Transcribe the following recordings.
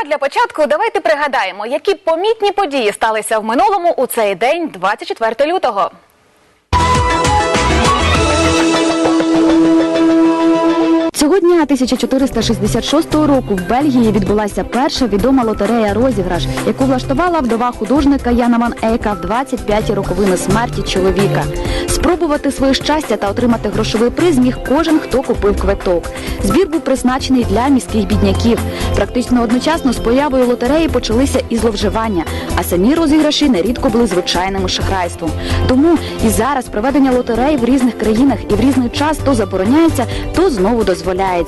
А для початку давайте пригадаємо, які помітні події сталися в минулому у цей день, 24 лютого. Цього 1466 року в Бельгії відбулася перша відома лотерея розіграш, яку влаштувала вдова художника Яна Ван Ейка в 25-ті роковини смерті чоловіка. Спробувати своє щастя та отримати грошовий приз міг кожен, хто купив квиток. Збір був призначений для міських бідняків. Практично одночасно з появою лотереї почалися і зловживання, а самі розіграші нерідко були звичайним шахрайством. Тому і зараз проведення лотерей в різних країнах і в різний час то забороняється, то знову дозволяється.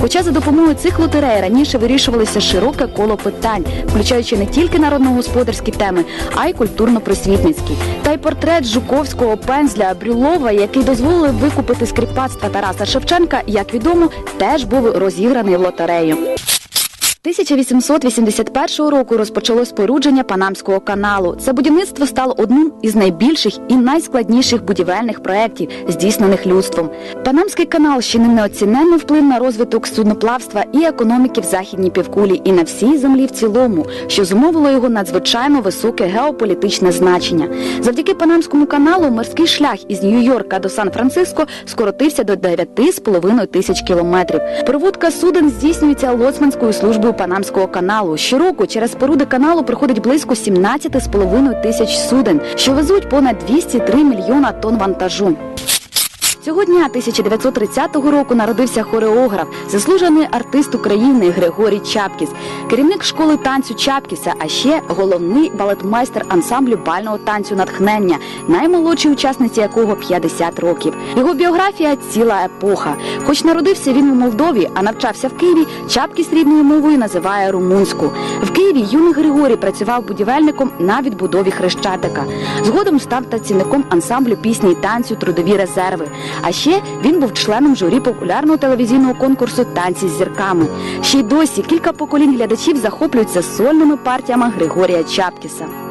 Хоча за допомогою цих лотерей раніше вирішувалося широке коло питань, включаючи не тільки народно-господарські теми, а й культурно-просвітницькі. Та й портрет Жуковського пензля Брюлова, який дозволив викупити скріпацтва Тараса Шевченка, як відомо, теж був розіграний в лотерею. 1881 року розпочалось спорудження Панамського каналу. Це будівництво стало одним із найбільших і найскладніших будівельних проєктів, здійснених людством. Панамський канал ще не вплив на розвиток судноплавства і економіки в західній півкулі і на всій землі в цілому, що зумовило його надзвичайно високе геополітичне значення. Завдяки Панамському каналу морський шлях із Нью-Йорка до Сан-Франциско скоротився до 9,5 тисяч кілометрів. Проводка суден здійснюється лоцманською службою Панамського каналу. Щороку через споруди каналу проходить близько 17,5 тисяч суден, що везуть понад 203 мільйона тонн вантажу. Цього дня 1930 року народився хореограф, заслужений артист України Григорій Чапкіс, керівник школи танцю Чапкіса, а ще головний балетмайстер ансамблю бального танцю натхнення, наймолодшій учасниці якого 50 років. Його біографія ціла епоха. Хоч народився він у Молдові, а навчався в Києві, Чапкіс рідною мовою називає румунську. Києві юний Григорій працював будівельником на відбудові Хрещатика. Згодом став працівником ансамблю пісні і танцю Трудові резерви. А ще він був членом журі популярного телевізійного конкурсу Танці з зірками. Ще й досі кілька поколінь глядачів захоплюються сольними партіями Григорія Чапкіса.